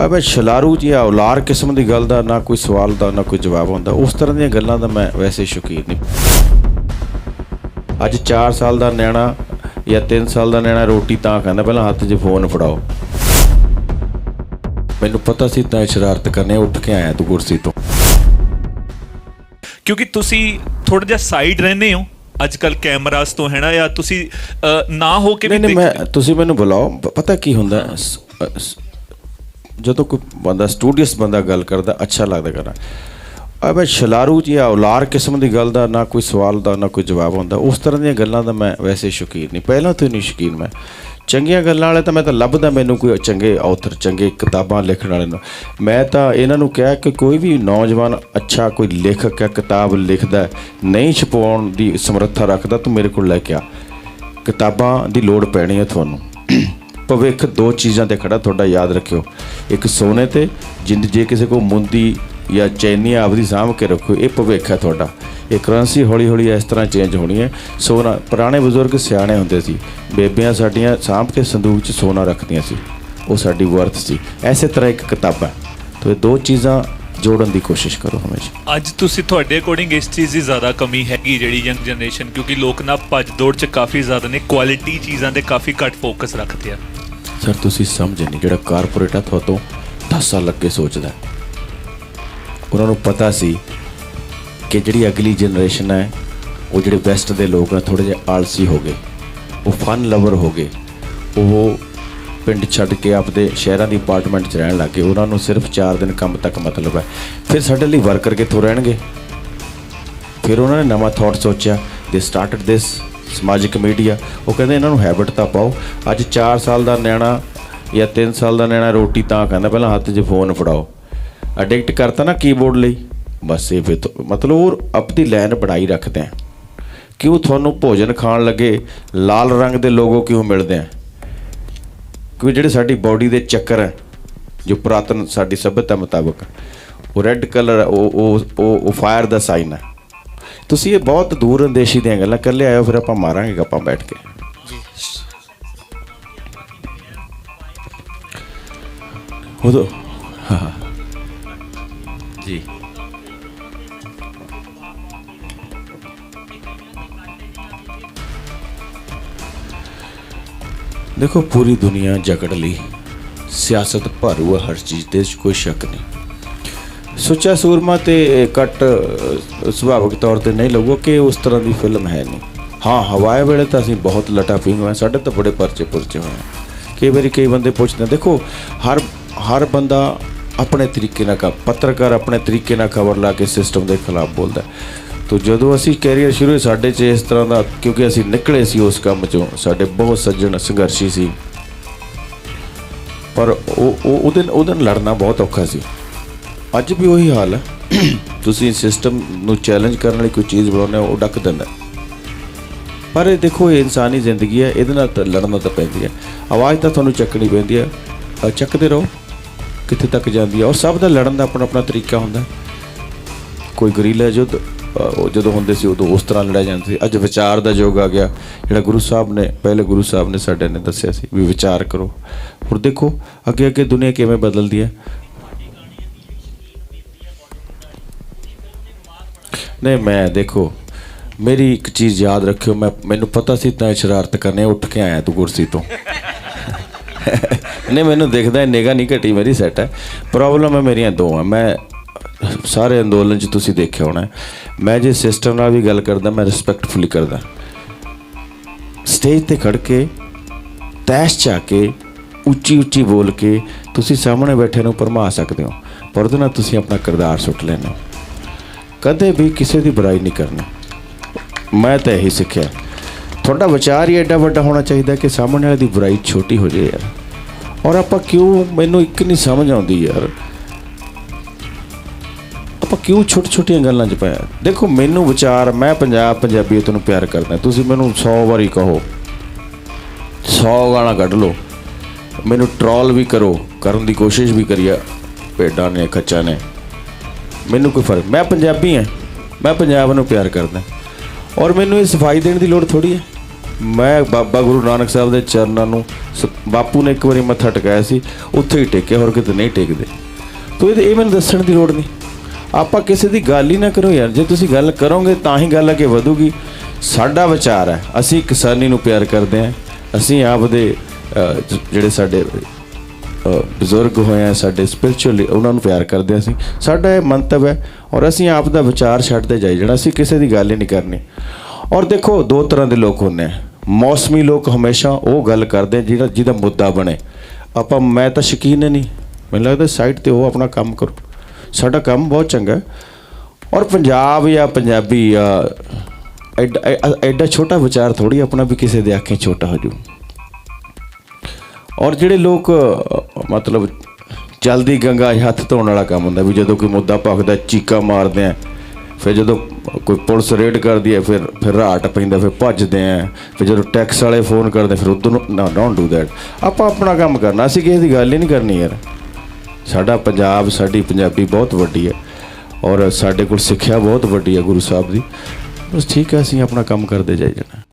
ਆ ਮੈਂ ਛਲਾਰੂ ਜੀ ਔਲਾਰ ਕਿਸਮ ਦੀ ਗੱਲ ਦਾ ਨਾ ਕੋਈ ਸਵਾਲ ਦਾ ਨਾ ਕੋਈ ਜਵਾਬ ਹੁੰਦਾ। ਉਸ ਤਰ੍ਹਾਂ ਦੀਆਂ ਗੱਲਾਂ ਦਾ ਮੈਂ ਵੈਸੇ ਸ਼ੌਕੀਨ ਨਹੀਂ। ਅੱਜ 4 ਸਾਲ ਦਾ ਨਿਆਣਾ ਜਾਂ 3 ਸਾਲ ਦਾ ਨਿਆਣਾ ਰੋਟੀ ਤਾਂ ਖਾਂਦਾ ਪਹਿਲਾਂ ਹੱਥ 'ਚ ਫੋਨ ਫੜਾਓ। ਮੈਨੂੰ ਪਤਾ ਸੀ ਤਾਂ ਸ਼ਰਾਰਤ ਕਰਨੇ ਉੱਠ ਕੇ ਆਇਆ ਤੂੰ ਕੁਰਸੀ ਤੋਂ। ਕਿਉਂਕਿ ਤੁਸੀਂ ਥੋੜਾ ਜਿਹਾ ਸਾਈਡ ਰਹਿੰਦੇ ਹੋ ਅੱਜ ਕੱਲ ਕੈਮਰਾਸ ਤੋਂ ਹੈ ਨਾ? ਜਾਂ ਤੁਸੀਂ ਨਾ ਹੋ ਕੇ ਵੀ ਨਹੀਂ ਮੈਂ ਤੁਸੀਂ ਮੈਨੂੰ ਬੁਲਾਓ ਪਤਾ ਕੀ ਹੁੰਦਾ? ਜਦੋਂ ਕੋਈ ਬੰਦਾ ਸਟੂਡੀਅਸ ਬੰਦਾ ਗੱਲ ਕਰਦਾ, ਅੱਛਾ ਲੱਗਦਾ ਕਰਨਾ। ਆ ਮੈਂ ਛਲਾਰੂ ਜੀ ਔਲਾਰ ਕਿਸਮ ਦੀ ਗੱਲ ਦਾ ਨਾ ਕੋਈ ਸਵਾਲ ਦਾ, ਨਾ ਕੋਈ ਜਵਾਬ ਹੁੰਦਾ। ਉਸ ਤਰ੍ਹਾਂ ਦੀਆਂ ਗੱਲਾਂ ਦਾ ਮੈਂ ਵੈਸੇ ਸ਼ੌਕੀਨ ਨਹੀਂ। ਪਹਿਲਾਂ ਤੋਂ ਹੀ ਨਹੀਂ ਸ਼ੌਕੀਨ ਮੈਂ। ਚੰਗੀਆਂ ਗੱਲਾਂ ਵਾਲੇ ਤਾਂ ਮੈਂ ਤਾਂ ਲੱਭਦਾ ਮੈਨੂੰ ਕੋਈ ਚੰਗੇ ਆਥਰ ਚੰਗੇ ਕਿਤਾਬਾਂ ਲਿਖਣ ਵਾਲੇ ਨੂੰ। ਮੈਂ ਤਾਂ ਇਹਨਾਂ ਨੂੰ ਕਿਹਾ ਕਿ ਕੋਈ ਵੀ ਨੌਜਵਾਨ ਅੱਛਾ ਕੋਈ ਲੇਖਕ ਹੈ, ਕਿਤਾਬ ਲਿਖਦਾ ਨਹੀਂ ਛਪਾਉਣ ਦੀ ਸਮਰੱਥਾ ਰੱਖਦਾ, ਤੂੰ ਮੇਰੇ ਕੋਲ ਲੈ ਕੇ ਆ। ਕਿਤਾਬਾਂ ਦੀ ਲੋੜ ਪੈਣੀ ਹੈ ਤੁਹਾਨੂੰ। ਭਵਿੱਖ ਦੋ ਚੀਜ਼ਾਂ ਤੇ ਖੜਾ, ਤੁਹਾਡਾ ਯਾਦ ਰੱਖਿਓ। ਇੱਕ ਸੋਨੇ ਤੇ, ਜਿੰਦ ਜੇ ਕਿਸੇ ਕੋ ਮੁੰਦੀ ਜਾਂ ਚੈਨੀ ਆਪਦੀ ਸਾਂਭ ਕੇ ਰੱਖੋ, ਇਹ ਭਵਿੱਖ ਹੈ ਤੁਹਾਡਾ। ਇਹ ਕਰੰਸੀ ਹੌਲੀ ਹੌਲੀ ਇਸ ਤਰ੍ਹਾਂ ਚੇਂਜ ਹੋਣੀ ਹੈ। ਸੋਨਾ, ਪੁਰਾਣੇ ਬਜ਼ੁਰਗ ਸਿਆਣੇ ਹੁੰਦੇ ਸੀ। ਬੇਬੀਆਂ ਸਾਡੀਆਂ ਸਾਂਭ ਕੇ ਸੰਦੂਕ 'ਚ ਸੋਨਾ ਰੱਖਦੀਆਂ ਸੀ। ਉਹ ਸਾਡੀ ਵਰਥ ਸੀ। ਐਸੇ ਤਰ੍ਹਾਂ ਇੱਕ ਕਿਤਾਬ ਹੈ। ਤੋ ਇਹ ਦੋ ਚੀਜ਼ਾਂ ਜੋੜਨ ਦੀ ਕੋਸ਼ਿਸ਼ ਕਰੋ ਹਮੇਸ਼ਾ। ਅੱਜ ਤੁਸੀਂ ਤੁਹਾਡੇ ਅਕੋਰਡਿੰਗ ਇਸ ਚੀਜ਼ ਦੀ ਜ਼ਿਆਦਾ ਕਮੀ ਹੈਗੀ ਜਿਹੜੀ ਯੰਗ ਜਨਰੇਸ਼ਨ ਕਿਉਂਕਿ ਲੋਕ ਨਾ ਭੱਜ ਦੌੜ ਚ ਕਾਫੀ ਜ਼ਿਆਦਾ ਨੇ ਕੁਆਲਿਟੀ ਚੀਜ਼ਾਂ ਤੇ ਕਾਫੀ ਘੱਟ ਫੋਕਸ ਰੱਖਦੇ ਆ। ਸਰ, ਤੁਸੀਂ ਸਮਝ ਨਹੀਂ ਜਿਹੜਾ ਕਾਰਪੋਰੇਟ ਆ ਤੁਹਾਤੋਂ 10 ਸਾਲ ਅੱਗੇ ਸੋਚਦਾ ਉਹਨਾਂ ਨੂੰ ਪਤਾ ਸੀ ਕਿ ਜਿਹੜੀ ਅਗਲੀ ਜਨਰੇਸ਼ਨ ਹੈ, ਉਹ ਜਿਹੜੇ ਵੈਸਟ ਦੇ ਲੋਕ ਨੇ ਥੋੜੇ ਜਿਹਾ ਆਲਸੀ ਹੋ ਗਏ, ਉਹ ਫਨ ਲਵਰ ਹੋ ਗਏ, ਉਹ ਪਿੰਡ ਛੱਡ ਕੇ ਆਪਦੇ ਸ਼ਹਿਰਾਂ ਦੀ ਅਪਾਰਟਮੈਂਟ 'ਚ ਰਹਿਣ ਲੱਗੇ ਉਹਨਾਂ ਨੂੰ ਸਿਰਫ 4 ਦਿਨ ਕੰਮ ਤੱਕ ਮਤਲਬ ਹੈ। ਫਿਰ ਸਾਡੇ ਲਈ ਵਰਕਰ ਕਿੱਥੋਂ ਰਹਿਣਗੇ। ਫਿਰ ਉਹਨਾਂ ਨੇ ਨਵਾਂ ਥਾਟ ਸੋਚਿਆ ਦੇ ਸਟਾਰਟਡ ਦਿਸ ਸਮਾਜਿਕ ਮੀਡੀਆ, ਉਹ ਕਹਿੰਦੇ ਇਹਨਾਂ ਨੂੰ ਹੈਬਿਟ ਤਾਂ ਪਾਓ। ਅੱਜ 4 ਸਾਲ ਦਾ ਨਿਆਣਾ ਜਾਂ 3 ਸਾਲ ਦਾ ਨਿਆਣਾ ਰੋਟੀ ਤਾਂ ਖਾਂਦਾ, ਪਹਿਲਾਂ ਹੱਥ 'ਚ ਫੋਨ ਫੜਾਓ। ਅਡਿਕਟ ਕਰਤਾ ਨਾ ਕੀਬੋਰਡ ਲਈ। ਬਸ ਇਹ ਫਿਰ ਤੋਂ- ਮਤਲਬ ਉਹ ਆਪਣੀ ਲਾਈਨ ਬਣਾਈ ਰੱਖਦੇ ਆ। ਕਿਉਂ ਤੁਹਾਨੂੰ ਭੋਜਨ ਖਾਣ ਲੱਗੇ, ਲਾਲ ਰੰਗ ਦੇ ਲੋਗੋ ਕਿਉਂ ਮਿਲਦੇ ਆ? ਕਿਉਂਕਿ ਜਿਹੜੇ ਸਾਡੀ ਬਾਡੀ ਦੇ ਚੱਕਰ ਹੈ ਜੋ ਪੁਰਾਤਨ ਸਾਡੀ ਸਭਿਅਤਾ ਮੁਤਾਬਕ, ਉਹ ਰੈੱਡ ਕਲਰ ਉਹ ਉਹ ਉਹ ਫਾਇਰ ਦਾ ਸਾਈਨ ਹੈ ਤੁਸੀਂ ਇਹ ਬਹੁਤ ਦੂਰ ਅੰਦੇਸ਼ੀ ਦੀਆਂ ਗੱਲਾਂ ਕਰ ਲਿਆਇਓ ਫਿਰ ਆਪਾਂ ਮਾਰਾਂਗੇ ਗੱਪਾਂ ਬੈਠ ਕੇ। ਉਦੋਂ ਹਾਂ ਜੀ। ਦੇਖੋ, ਪੂਰੀ ਦੁਨੀਆ ਜਕੜ ਲਈ ਸਿਆਸਤ ਭਰੂ ਹੈ ਹਰ ਚੀਜ਼ ਤੇ ਕੋਈ ਸ਼ੱਕ ਨਹੀਂ। ਸੁੱਚਾ ਸੂਰਮਾ ਤੇ ਕੱਟ ਸੁਭਾਵਿਕ ਤੌਰ ਤੇ ਨਹੀਂ ਲੱਗੋ ਕਿ ਉਸ ਤਰ੍ਹਾਂ ਦੀ ਫਿਲਮ ਹੈ ਨਹੀਂ ਹਾਂ, ਹਵਾਏ ਵੇਲੇ ਤਾਂ ਅਸੀਂ ਬਹੁਤ ਲਟਾ ਪੀਂਗ ਹੋਏ ਸਾਡੇ ਤਾਂ ਬੜੇ ਪਰਚੇ ਪੁਰਚੇ ਹੋਏ ਆ। ਕਈ ਵਾਰੀ ਕਈ ਬੰਦੇ ਪੁੱਛਦੇ ਦੇਖੋ, ਹਰ ਹਰ ਬੰਦਾ ਆਪਣੇ ਤਰੀਕੇ ਨਾਲ ਕ, ਪੱਤਰਕਾਰ ਆਪਣੇ ਤਰੀਕੇ ਨਾਲ ਖਬਰ ਲਾ ਕੇ ਸਿਸਟਮ ਦੇ ਖਿਲਾਫ ਬੋਲਦਾ ਹੈ। ਤੋ ਜਦੋਂ ਅਸੀਂ ਕੈਰੀਅਰ ਸ਼ੁਰੂ ਹੋਏ, ਸਾਡੇ 'ਚ ਇਸ ਤਰ੍ਹਾਂ ਦਾ, ਕਿਉਂਕਿ ਅਸੀਂ ਨਿਕਲੇ ਸੀ ਉਸ ਕੰਮ 'ਚੋਂ, ਸਾਡੇ ਬਹੁਤ ਸੱਜਣ ਸੰਘਰਸ਼ੀ ਸੀ ਪਰ ਉਹ, ਉਹਦੇ ਉਹਦੇ ਨਾਲ ਲੜਨਾ ਬਹੁਤ ਔਖਾ ਸੀ ਅੱਜ ਵੀ ਉਹੀ ਹਾਲ ਹੈ। ਤੁਸੀਂ ਸਿਸਟਮ ਨੂੰ ਚੈਲੰਜ ਕਰਨ ਲਈ ਕੋਈ ਚੀਜ਼ ਬਣਾਉਂਦੇ ਹੋ, ਉਹ ਡੱਕ ਦਿੰਦਾ ਪਰ ਇਹ ਦੇਖੋ, ਇਹ ਇਨਸਾਨੀ ਜ਼ਿੰਦਗੀ ਹੈ, ਇਹਦੇ ਨਾਲ ਤਾਂ ਲੜਨਾ ਤਾਂ ਪੈਂਦੀ ਹੈ। ਆਵਾਜ਼ ਤਾਂ ਤੁਹਾਨੂੰ ਚੱਕਣੀ ਪੈਂਦੀ ਹੈ। ਚੱਕਦੇ ਰਹੋ, ਕਿੱਥੇ ਤੱਕ ਜਾਂਦੀ ਹੈ। ਔਰ ਸਭ ਦਾ ਲੜਨ ਦਾ ਆਪਣਾ ਆਪਣਾ ਤਰੀਕਾ ਹੁੰਦਾ ਕੋਈ ਗਰੀਲਾ ਯੁੱਧ ਜਦੋਂ ਹੁੰਦੇ ਸੀ, ਉਦੋਂ ਉਸ ਤਰ੍ਹਾਂ ਲੜਿਆ ਜਾਂਦਾ ਸੀ। ਅੱਜ ਵਿਚਾਰ ਦਾ ਯੁੱਗ ਆ ਗਿਆ। ਜਿਹੜਾ ਗੁਰੂ ਸਾਹਿਬ ਨੇ, ਪਹਿਲੇ ਗੁਰੂ ਸਾਹਿਬ ਨੇ ਸਾਡੇ ਨੇ ਦੱਸਿਆ ਸੀ ਵੀ ਵਿਚਾਰ ਕਰੋ। ਹੁਣ ਦੇਖੋ ਅੱਗੇ ਅੱਗੇ ਦੁਨੀਆ ਕਿਵੇਂ ਬਦਲਦੀ ਹੈ। ਨਹੀਂ ਮੈਂ ਦੇਖੋ, ਮੇਰੀ ਇੱਕ ਚੀਜ਼ ਯਾਦ ਰੱਖਿਓ, ਮੈਂ, ਮੈਨੂੰ ਪਤਾ ਸੀ ਤਾਂ ਸ਼ਰਾਰਤ ਕਰਨੇ ਉੱਠ ਕੇ ਆਇਆ ਤੂੰ ਕੁਰਸੀ ਤੋਂ। ਨਹੀਂ, ਮੈਨੂੰ ਦਿਖਦਾ ਹੈ ਨਿਗਾ ਨਹੀਂ ਘਟੀ ਮੇਰੀ ਸੈੱਟ ਹੈ। ਪ੍ਰੋਬਲਮ ਹੈ ਮੇਰੀਆਂ ਦੋ ਆ ਮੈਂ ਸਾਰੇ ਅੰਦੋਲਨ 'ਚ ਤੁਸੀਂ ਦੇਖਿਆ ਹੋਣਾ ਮੈਂ ਜੇ ਸਿਸਟਮ ਨਾਲ ਵੀ ਗੱਲ ਕਰਦਾ, ਮੈਂ ਰਿਸਪੈਕਟਫੁਲੀ ਕਰਦਾ। ਸਟੇਜ ਤੇ ਖੜ ਕੇ, ਤੈਸ਼ ਚਾ ਕੇ, ਉੱਚੀ ਉੱਚੀ ਬੋਲ ਕੇ, ਤੁਸੀਂ ਸਾਹਮਣੇ ਬੈਠੇ ਨੂੰ ਭਰਮਾ ਸਕਦੇ ਹੋ। ਪਰ ਉਹਦੇ ਨਾਲ ਤੁਸੀਂ ਆਪਣਾ ਕਿਰਦਾਰ ਸੁੱਟ ਲੈਂਦੇ ਹੋ। ਕਦੇ ਵੀ ਕਿਸੇ ਦੀ ਬੁਰਾਈ ਨਹੀਂ ਕਰਨੀ। ਮੈਂ ਤਾਂ ਇਹੀ ਸਿੱਖਿਆ। ਤੁਹਾਡਾ ਵਿਚਾਰ ਹੀ ਐਡਾ ਵੱਡਾ ਹੋਣਾ ਚਾਹੀਦਾ ਕਿ ਸਾਹਮਣੇ ਵਾਲੇ ਦੀ ਬੁਰਾਈ ਛੋਟੀ ਹੋ ਜਾਏ ਯਾਰ। ਔਰ ਆਪਾਂ ਕਿਉਂ ਮੈਨੂੰ ਇੱਕ ਨਹੀਂ ਸਮਝ ਆਉਂਦੀ ਯਾਰ। ਆਪਾਂ ਕਿਉਂ ਛੋਟੀ ਛੋਟੀਆਂ ਗੱਲਾਂ 'ਚ ਪਿਆ ਦੇਖੋ, ਮੈਨੂੰ ਵਿਚਾਰ, ਮੈਂ ਪੰਜਾਬ ਪੰਜਾਬੀਅਤ ਨੂੰ ਪਿਆਰ ਕਰਦਾ। ਤੁਸੀਂ ਮੈਨੂੰ 100 ਵਾਰੀ ਕਹੋ 100 ਗਾਲਾਂ ਕੱਢ ਲਓ। ਮੈਨੂੰ ਟਰੋਲ ਵੀ ਕਰੋ, ਕਰਨ ਦੀ ਕੋਸ਼ਿਸ਼ ਵੀ ਕਰੀਏ ਭੇਡਾਂ ਨੇ, ਖੱਚਾ ਨੇ। ਮੈਨੂੰ ਕੋਈ ਫ਼ਰਕ ਮੈਂ ਪੰਜਾਬੀ ਹਾਂ। ਮੈਂ ਪੰਜਾਬ ਨੂੰ ਪਿਆਰ ਕਰਦਾ। ਔਰ ਮੈਨੂੰ ਇਹ ਸਫ਼ਾਈ ਦੇਣ ਦੀ ਲੋੜ ਥੋੜੀ ਹੈ। ਮੈਂ ਬਾਬਾ ਗੁਰੂ ਨਾਨਕ ਸਾਹਿਬ ਦੇ ਚਰਨਾਂ ਨੂੰ ਸ- ਬਾਪੂ ਨੇ ਇੱਕ ਵਾਰੀ ਮੱਥਾ ਟਿਕਾਇਆ ਸੀ। ਉੱਥੇ ਹੀ ਟੇਕਿਆ ਹੋਰ ਕਿਤੇ ਨਹੀਂ ਟੇਕਦੇ। ਤੋ ਇਹ ਇਹ ਮੈਨੂੰ ਦੱਸਣ ਦੀ ਲੋੜ ਨਹੀਂ। ਆਪਾਂ ਕਿਸੇ ਦੀ ਗੱਲ ਹੀ ਨਾ ਕਰੋ ਯਾਰ। ਜੇ ਤੁਸੀਂ ਗੱਲ ਕਰੋਗੇ ਤਾਂ ਹੀ ਗੱਲ ਅੱਗੇ ਵਧੂਗੀ। ਸਾਡਾ ਵਿਚਾਰ ਹੈ। ਅਸੀਂ ਕਿਸਾਨੀ ਨੂੰ ਪਿਆਰ ਕਰਦੇ ਹਾਂ। ਅਸੀਂ ਆਪਦੇ ਅਹ, ਜਿਹੜੇ ਸਾਡੇ ਬਜ਼ੁਰਗ ਹੋਏ ਸਾਡੇ ਸਪਿਰਚੁਅਲੀ ਉਹਨਾਂ ਨੂੰ ਪਿਆਰ ਕਰਦੇ ਹਾਂ ਅਸੀਂ। ਸਾਡਾ ਇਹ ਮੰਤਵ ਹੈ, ਔਰ ਅਸੀਂ ਆਪ ਦਾ ਵਿਚਾਰ ਛੱਡਦੇ ਜਾਈ ਜਿਹੜਾ ਅਸੀਂ ਕਿਸੇ ਦੀ ਗੱਲ ਹੀ ਨਹੀਂ ਕਰਨੀ। ਔਰ ਦੇਖੋ, ਦੋ ਤਰ੍ਹਾਂ ਦੇ ਲੋਕ ਹੁੰਦੇ ਆ। ਮੌਸਮੀ ਲੋਕ ਹਮੇਸ਼ਾ ਉਹ ਗੱਲ ਕਰਦੇ ਆ ਜਿਹੜਾ ਜਿਹਦਾ ਮੁੱਦਾ ਬਣੇ। ਆਪਾਂ, ਮੈਂ ਤਾਂ ਸ਼ਕੀਨ ਨਹੀਂ। ਮੈਨੂੰ ਲੱਗਦਾ ਸਾਈਡ ਤੇ ਉਹ ਆਪਣਾ ਕੰਮ ਕਰੋ। ਸਾਡਾ ਕੰਮ ਬਹੁਤ ਚੰਗਾ ਔਰ ਪੰਜਾਬ ਜਾਂ ਪੰਜਾਬੀ, ਜਾਂ ਐਡਾ ਐਡਾ ਛੋਟਾ ਵਿਚਾਰ ਥੋੜੀ ਆਪਣਾ ਵੀ ਕਿਸੇ ਦੇ ਆਖੇ ਛੋਟਾ ਹੋ ਜੂ। ਔਰ ਜਿਹੜੇ ਲੋਕ, ਮਤਲਬ ਜਲਦੀ ਗੰਗਾ ਹੱਥ ਧੋਣ ਵਾਲਾ ਕੰਮ ਹੁੰਦਾ ਵੀ ਜਦੋਂ ਕੋਈ ਮੁੱਦਾ ਭਖਦਾ, ਚੀਕਾ ਮਾਰਦੇ ਆ, ਫਿਰ ਜਦੋਂ ਕੋਈ ਪੁਲਿਸ ਰੇਡ ਕਰਦੀ ਹੈ, ਫਿਰ ਫਿਰ ਰਾਟ ਪੈਂਦਾ, ਫਿਰ ਭੱਜਦੇ ਆ। ਫਿਰ ਜਦੋਂ ਟੈਕਸ ਵਾਲੇ ਫੋਨ ਕਰਦੇ, ਫਿਰ ਉਦੋਂ ਨਾ ਡੋਂਟ ਡੂ ਦੈਟ ਆਪਾਂ ਆਪਣਾ ਕੰਮ ਕਰਨਾ, ਅਸੀਂ ਕਿਸੇ ਦੀ ਗੱਲ ਹੀ ਨਹੀਂ ਕਰਨੀ ਯਾਰ। ਸਾਡਾ ਪੰਜਾਬ, ਸਾਡੀ ਪੰਜਾਬੀ ਬਹੁਤ ਵੱਡੀ ਹੈ। ਔਰ ਸਾਡੇ ਕੋਲ ਸਿੱਖਿਆ ਬਹੁਤ ਵੱਡੀ ਹੈ ਗੁਰੂ ਸਾਹਿਬ ਦੀ। ਬਸ ਠੀਕ ਹੈ, ਅਸੀਂ ਆਪਣਾ ਕੰਮ ਕਰਦੇ ਜਾਈ ਜਾਣਾ।